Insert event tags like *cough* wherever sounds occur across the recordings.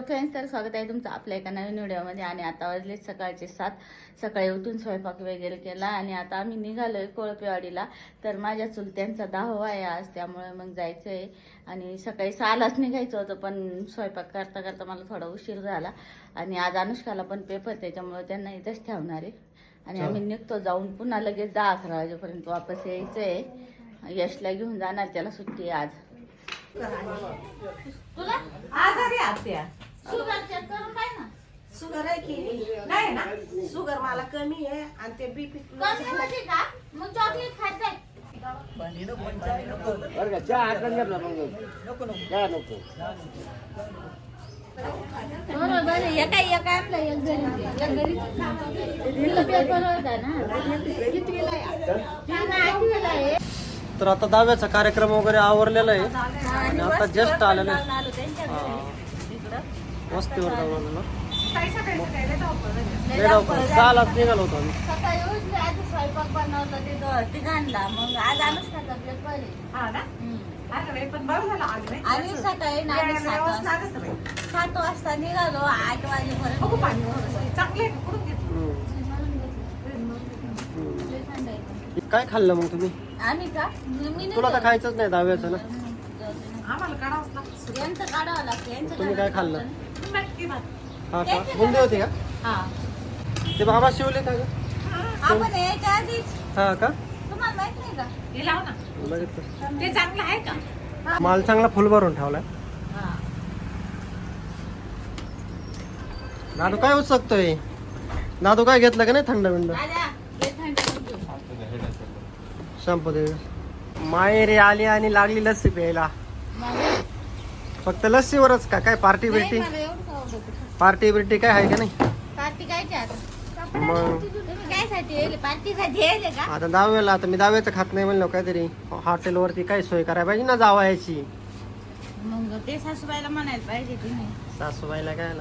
Friends तर स्वागत आहे तुमचं आपल्या एका नवीन व्हिडिओमध्ये. आणि आता वाजले सकाळचे सात. सकाळी उठून स्वयंपाक वगैरे केला आणि आता आम्ही निघालोय कोळपेवाडीला. तर माझ्या चुलत्यांचा दहावा आहे आज त्यामुळे मग जायचं आहे आणि सकाळी सहालाच निघायचं होतं पण स्वयंपाक करता करता मला थोडा उशीर झाला. आणि आज अनुष्काला पण पेपर त्याच्यामुळे त्यांना इथंच ठेवणार आहे. आणि आम्ही निघतो जाऊन पुन्हा लगेच दहा अकरा वाजेपर्यंत वापस यायचं आहे यशला घेऊन जाणार त्याला सुट्टी आहे आज. तुला? आजारी आत्या. शुगर चेक करून पाय ना. शुगर आहे की नाही? ना? शुगर मला कमी आहे आणि ते बीपी कमी होती का? मग चॉकलेट खात जाय बरं का चहा हातात घेतला मग. चहा नको. बरोबर आहे. एका एका आपलं एक घरी एक घरी तिला पेपर होता ना. तिला आठवीला आहे. तर आता दहाव्याचा कार्यक्रम वगैरे आवरलेला आहे. आणि आता जस्ट आलेलं आहे. हा. वस्तीवर जाऊन निघालो होतो आम्ही. सकाळी उठले आधी स्वयंपाक बनवला तिथं तिघांना मग आज हा आणि सकाळी सात वाजता. निघालो आठ वाजेपर्यंत. चांगलं आहे. काय खाल्लं मग तुम्ही? आम्ही का? तुला तर. खायचंच नाही दहाव्याचं ना. आम्हाला काढावंच लागतं. यांचं काढावं लागतं तुम्ही काय काढावं खाल्लं. हा का? होती का? हा। ते बाबा शिवले का ग? आपण यायच्या आधीच हा का? तुम्हाला माहीत नाही का? हे लाव ना. बघितलं. ते चांगलं आहे का? माल चांगला फुल भरून ठेवलाय. हा. दादू काय उत्सुकतोय दादू काय घेतलं का नाही थंड बिंड? दादा थंड. शॅम्पू दे. मायरे आली आणि लागली लस्सी प्यायला. फक्त लस्सीवरच का? काय पार्टी बिर्टी? मला एवढं खाऊ देते. पार्टी बिर्टी काय आहे का नाही? पार्टी मग? काय साठी का? आता दहाव्याला आता मी दहाव्याचं खात नाही म्हणलं काहीतरी. हॉटेलवरती काय सोय करायला पाहिजे ना जावायची? मग ते सासूबाईला म्हणायला पाहिजे तुम्ही सासूबाईला काय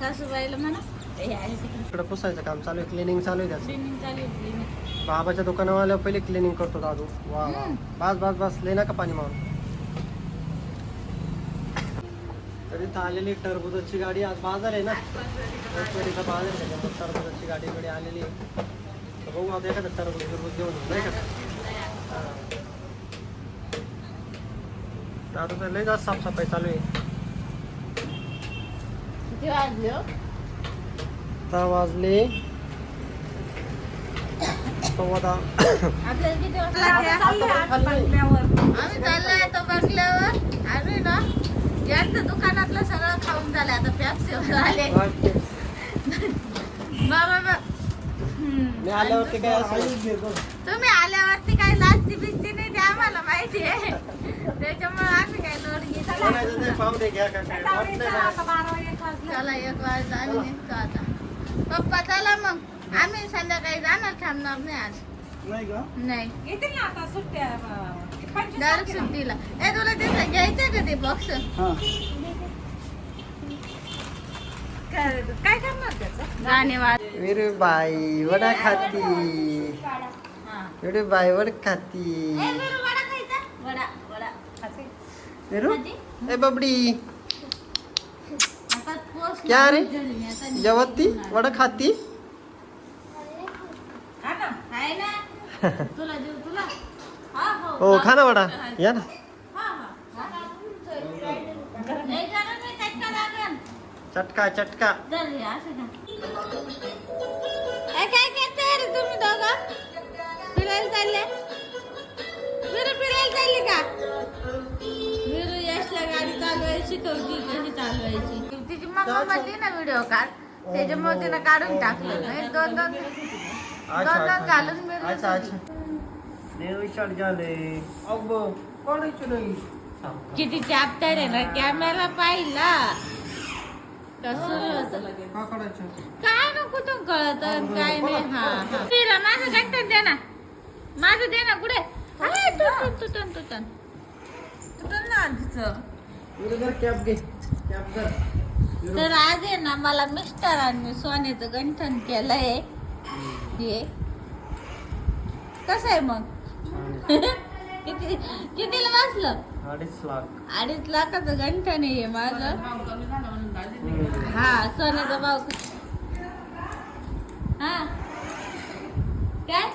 सासूबाईला म्हणा. हे आहे तिकडे. इकडे पुसायचं काम चालू आहे क्लिनिंग चालू आहे त्याचं. क्लिनिंग चालू आहे, cleaning. बाबाच्या दुकानावाल्या पहिले क्लिनिंग करतो दादू. वा वा. बस बस बस. ले नका पाणी मारून तरी इथं आलेली टरबुजाची गाडी आज बाजार आहे ना. ऐश्वरीचा बाजार आहे. त्याच्यामुळे टरबुजाची गाडी कडे आलेली आहे. तर बघू आता एखादं टरबूज टरबूज घेऊन नाही का? हा. दादू तर लय जास्त साफसफाई चालू आहे. किती वाजले हो? आता वाजले सव्वा दहा. यांचं दुकानातलं सगळं खाऊन झालं आता पॅप्सी आले. आल्यावरती काय तुम्ही आल्यावरती काही लाजती बिजती नाही ते आम्हाला माहिती आहे. त्याच्यामुळे आम्ही काय लोड काय. चला एक वाजता आम्ही निघतो आता. पप्पा चला मग. आम्ही संध्याकाळी जाणार थांबणार नाही आज. नाही का? नाही. येतील ना आता सुट्ट्या अं, पंचवीस डायरेक्ट तारखेला. सुट्टीला. ए तुला ते घ्यायचं का ते बॉक्स काय काय करणार त्याचं? गाणे वाज विरू बाई वडा खाती विरू बाई वड खाती. ए, विरू, वडा खायचा? वडा वडा. खाते. विरू? खाती? ए बबडी. आता पोस्ट क्या रे? जेवती? वडा खाती? हा हो. खा ना वडा. या ना. हा, हा. हा. नाही जरा नाही, चटका लागेल. चटका चटका. चल, हे असं खा. ए, काय करताय रे तुम्ही दोघं? फिरायला चालले? विरू फिरायला चालली का? विरू यशला गाडी चालवायला शिकवती कशी चालवायची? तिची मम्मा म्हणली ना व्हिडिओ काढ. त्याच्यामुळे तिनं काढून टाकलं. नाही दोन दोन दोन दोन घालून मिळून अच्छा अच्छा. किती चॅप्टर आहे ना कॅमेरा पाहिला. कसं? काय नको तो कळत काय नाही. हा हा. फिरा माझं कंटन दे ना. माझं दे ना कुठे? अरे, तुटन तुटन तुटन तुटन ना आधीचं कॅप घे. कॅप तर आज आहे ना मला मिस्टरांनी सोन्याचं गंठन केलंय. हे. कसं आहे मग? किती कितीला बसलं अडीच लाख. अडीच लाखाचं आहे हे माझं. हा सोन्याचा भाव? हा. काय?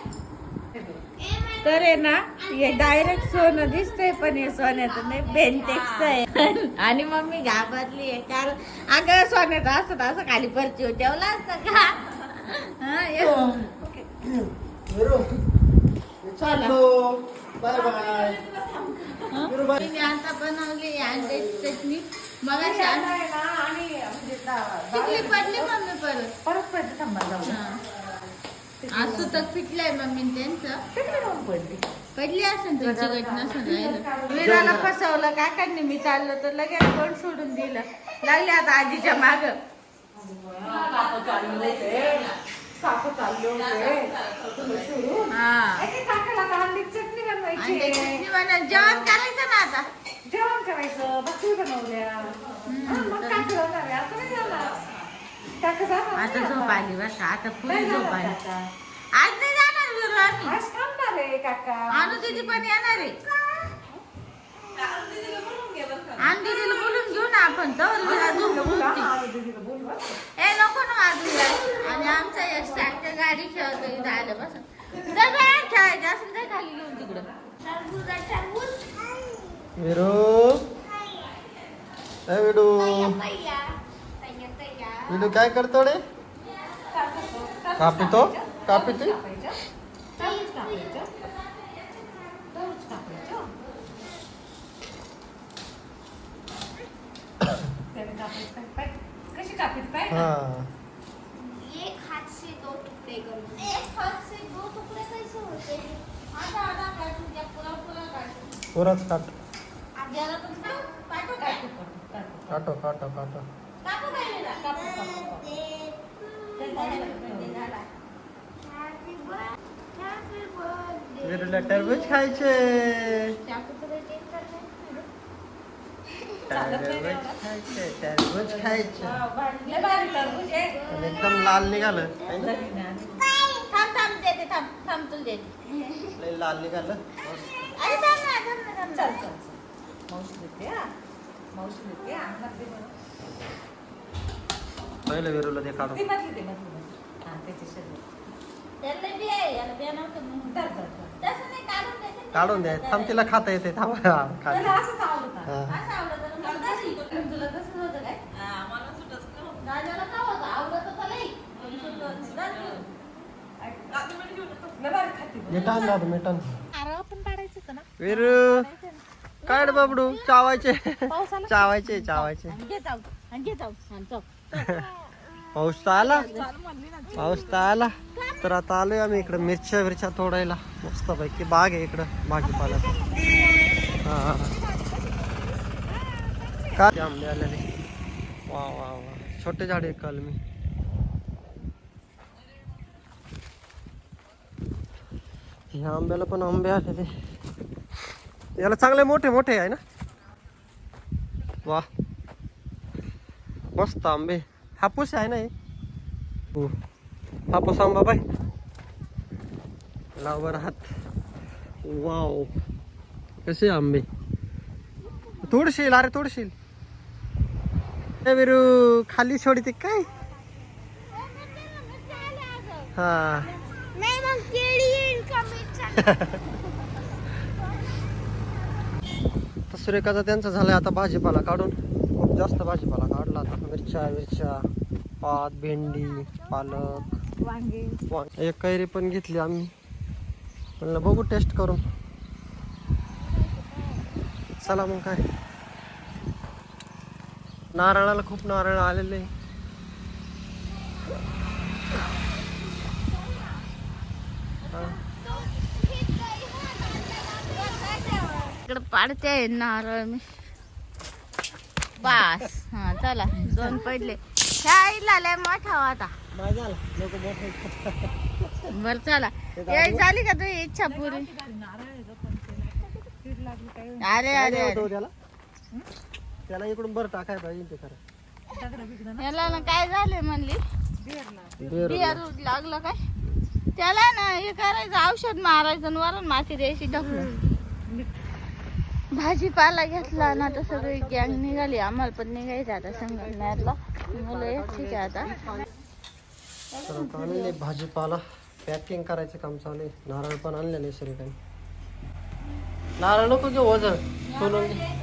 तर आहे ना हे डायरेक्ट सोनं दिसतंय पण हे सोन्याचं नाही बेंटेक्स आहे. आणि मम्मी घाबरली आहे कारण अगं सोन्याचं असतं तर असं खाली परची ठेवलं असतं का? हा, हे- बाय बाय. मी आता बनवली अंड्याची चटणी. मग चिकली पडली मम्मी परत. परत पडते थांबा जाऊ हा. आज सुतक पिटलंय मम्मी त्यांचं. पडली? असेल तुमची गट नसून राहिलं. वीराला फसवलं काकांनी मी चाललो तर लगेच कोण सोडून दिलं. लागले आता आजीच्या माग. हा. जेवण करायचं ना आता? जेवण करायचं. भाकरी बनवल्या. मग काय करणार आहे? आता नाही जाणार. आता झोप. आली बस आता पुढे झोप आली. आज नाही जाणार आज थांबणार आहे काका. अनु दीदी पण येणार आहे. अनु दीदीला बोलून ना आपण तर. हा. ए नको ना वाजूया आणि आमचा यश ट्रॅक्टर गाडी खेळतो इथं आलं बस बाहेर खेळायचं असेल तर खाली घेऊन तिकडं. विरू. ए विडू. विडू काय करतो रे? का पितो का पिते कापायचं. तळूच कापायचं. तळूच कापायचं. त्याने कापायचं काय? पाय. कशी कापायची पाय हा. एक हाथ से दो टुकड़े करो एक हाथ से दो टुकड़े कैसे होते? हैं आधा आधा काटू या पूरा पूरा काटू पुराच काट. आधे तुम तो काटो काय? काटू, काटू, काटू. काटो काटो काटो. काटो काय लेला कापू, कापू, कापू. हैप्पी बर्थडे हैप्पी बर्थडे विरूला टरबूज खायचे. चाकू तो टरबूज खायचे एकदम लाल निघालं है. थांब थांब देते थांब थांब तुला देते लय लाल निघालं अरे थांब ना थांब ना थांब चल, ना चल, चल. मावशी देते हा. मावशी देते हा. मधली बनव. पहिलं विरूला ते काढून ती मधली दे, मधली, मधली. हा, त्याची शरीर. त्याला बी आहे याला बी नव्हतं म्हणून धर, धर, धर. तसं नाही काढून द्यायचं काढून द्या थांब तिला खाता येते थांब हा, असंच आवडतं. हा. असं आवडतं. तुला होतं काय? दादाला का होतं? आवडत होतं ना? विरू. बाबडू? चावायचे. चावायचे चावायचे. पाऊस तर आला. पाऊस तर आला. तर आता आलोय आम्ही इकडं मिरच्या मिरच्या तोडायला. मस्त पैकी बाग आहे इकडं भाजीपाल्याचा हा. छोटे झाडे कलमी ह्या चांगले मोठे मोठे आहे ना? वा मस्त आंबे। हापूस आहे ना हे। हापूस आंबा बाय। लाव बरं हात। वाव। कसे आंबे? तोडशील, अरे तोडशील। विरू खाली सोडते काय? हा. *laughs* तर सुरेखाचा त्यांचा झालाय आता भाजीपाला काढून. खूप जास्त भाजीपाला काढला आता. मिरच्या मिरच्या पात भेंडी पालक. वांग- एक कैरी पण घेतली आम्ही. म्हणलं बघू टेस्ट करून. चला मग काय? नारळाला खूप नारळ आलेले. हा. इकडे पाडते नारळ मी. बास. हा चला दोन पडले. शाळेला लय मोठा होता बर चला. याय झाली का तुझी इच्छा पुरी? अरे अरे. त्याला इकडून बरं टाकाय पाहिजे ते खरं. याला ना काय झाले म्हणली? लागलं काय? त्याला ना हे करायचं औषध मारायचं वरून माती द्यायची ढकलून. भाजीपाला घेतला आणि आता सगळी गँग निघाली. आम्हाला पण निघायचं आता संगमनेरला. मुलं एकटीच आहे आता? तर आता आणले भाजीपाला. पॅकिंग करायचं काम चालू आहे. नारळ पण आणलेले सगळे काही नारळ नको घेऊ वजन. सोलून घे.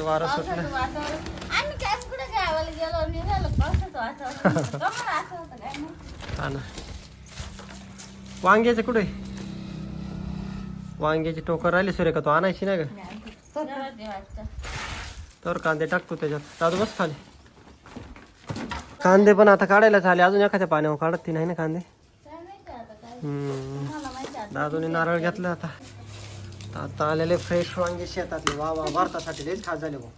लय वारं सुटलं आम्ही काय कुठे गावाला गेलो निघालो पावसाचं वातावरण. होतं. कमाल असं होतं काय नाही. हा ना. वांग्याचे कुठे? वांग्याची टोकर राहिली सूर्य का तो आणायची नाही का? घरात. तर कांदे टाकतो त्याच्यात. दादू बस खाली. कांदे पण आता काढायला झाले. अजून एखाद्या पाण्यावर काढत ती नाही ना कांदे? काय माहिती आता काय. हम्म. माहिती आता. दादूने नारळ घेतला आता. आता आलेले फ्रेश वांगे शेतातले. वा वा भारतासाठी लयच खास झाले भाऊ.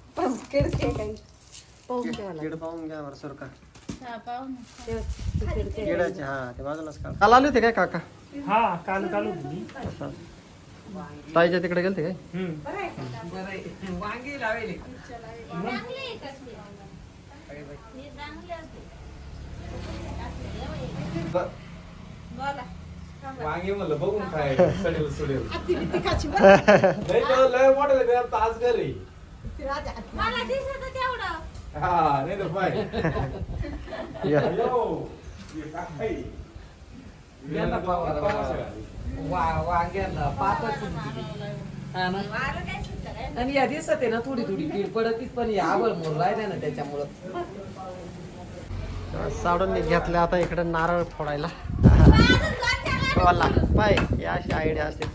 कीड पाहून घ्या बरं सर का चहा पाहू ना. किडाचे हा ते बाजूलाच काढ. काल आले होते काय काका? हा काल काल होती मी. असं. ताईच्या तिकडे गेलते काय? चांगली आहे? ही चांगली होती. बोला. वांगे म्हणलं बघून काय सडेल सुडेल लय मोठं लय तास घरी मला दिसत तेवढं. हा नाही तर पाय. या. अयो, हे काय? यांना पावाला. वा- वांग्यांना पातच हा ना. मला काय सुचलं काय? आणि या दिसत आहे ना थोडी थोडी कीड पडतीच पण या आवड मोर राहिल्या ना त्याच्यामुळं. साडून घेतलं आता इकडे नारळ फोडायला. वाला पाय ही अशी आयडिया असते.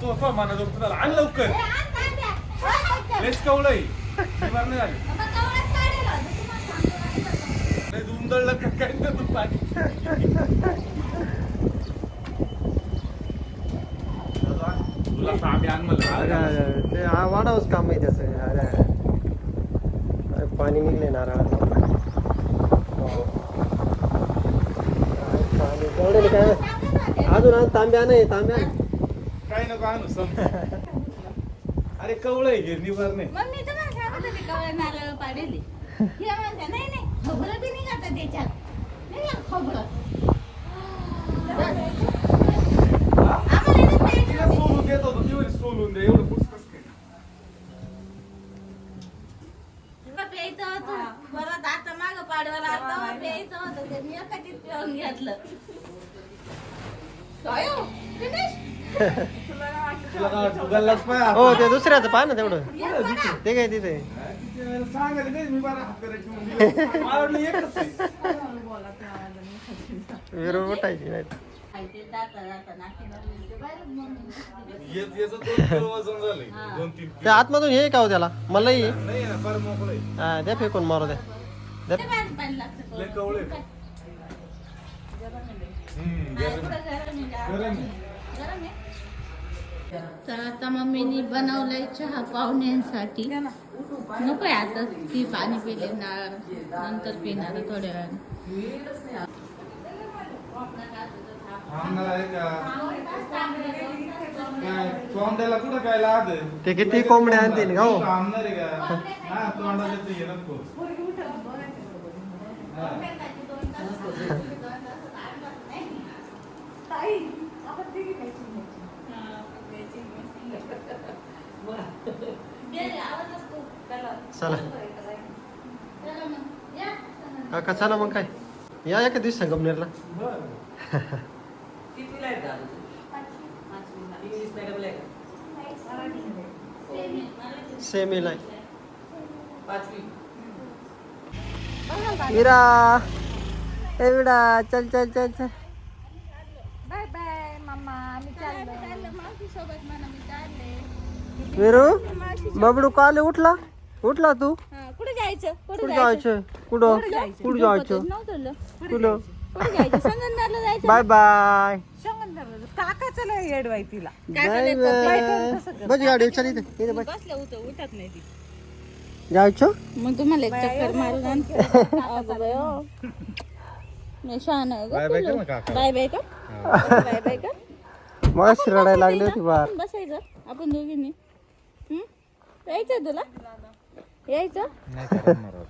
तो वाढावंच काम आहे त्याचं. पाणी निघले नारळ तेवढे काय अजून आज तांब्या नाही तांब्या. काय नको आणू सम अरे कवळ आहे गिरणी भर नाही. मग मी तुम्हाला सांगत होते कवळे नारळ पाडेली. हे म्हणते, नाही नाही खोबरं बी निघतं त्याच्यात. नाही ना खोबरं. आम्हाला इथं प्यायचं तिला सोलून देत होतो ती म्हणे सोलून दे एवढं आता मागं पाडवायला आता तेव्हा प्यायचं होतं ते. मी एकाचीच पिऊन घेतलं. काय हो? दिनेश? तुला काय वाटतं गल्लाच पाय हो ते दुसऱ्याचं पाहा ना तेवढं. ते काय तिथे? नाही मी बरं हात करायची म्हणली. मला वाटलं एकच आहे. विरू उठायची नाही. आई ते जाता जाता नाकी लागली. ते बाहेरच मम्मी. याच- याचं दोन किलो वजन झालंय दोन तीन ते आतमधून हे का हो त्याला? मलाही नाही ना फार मोकळं आहे. हा द्या फेकून मारू द्या. तर आता मम्मीनी बनवलंय चहा पाहुण्यांसाठी. नकोय आता ती पाणी पिले ना नंतर पिणार थोड्या वेळाने. कुठं काय लागत ते किती कोंबड्या आणतील? का हो थांबणार आहे का हा तोंडाला तर ये नको हा. चला. चला मग या काका चला मग काय? या एका दिवस संगमनेरला कितीला आहे दादू? इंग्लिश medium ला आहे का? सेमीला पाचवी मीरा ए विडा चल चल चल चल बाय बाय मामा आम्ही चाललो सोबत म्हणा मी चालले वीरू बबडू काल उठला उठला तू कुठे जायचं कुठं जायचं कुठं कुठं जायचं कुठं बाय बाय काकाचं लय येडवाय तिला बस गाडी चल इथे उठत नाही ती जायचं? मग तुम्हाला एक चक्कर मारून आणते अगं बाई, हो. मी शहाणा आहे गं बाय काका. बाय बाय का बाय बाय का मस्त रडायला लागली होती बार आपण बसायचं. आपण दोघींनी. हं? यायचं तुला? यायचं? नाही करत मला.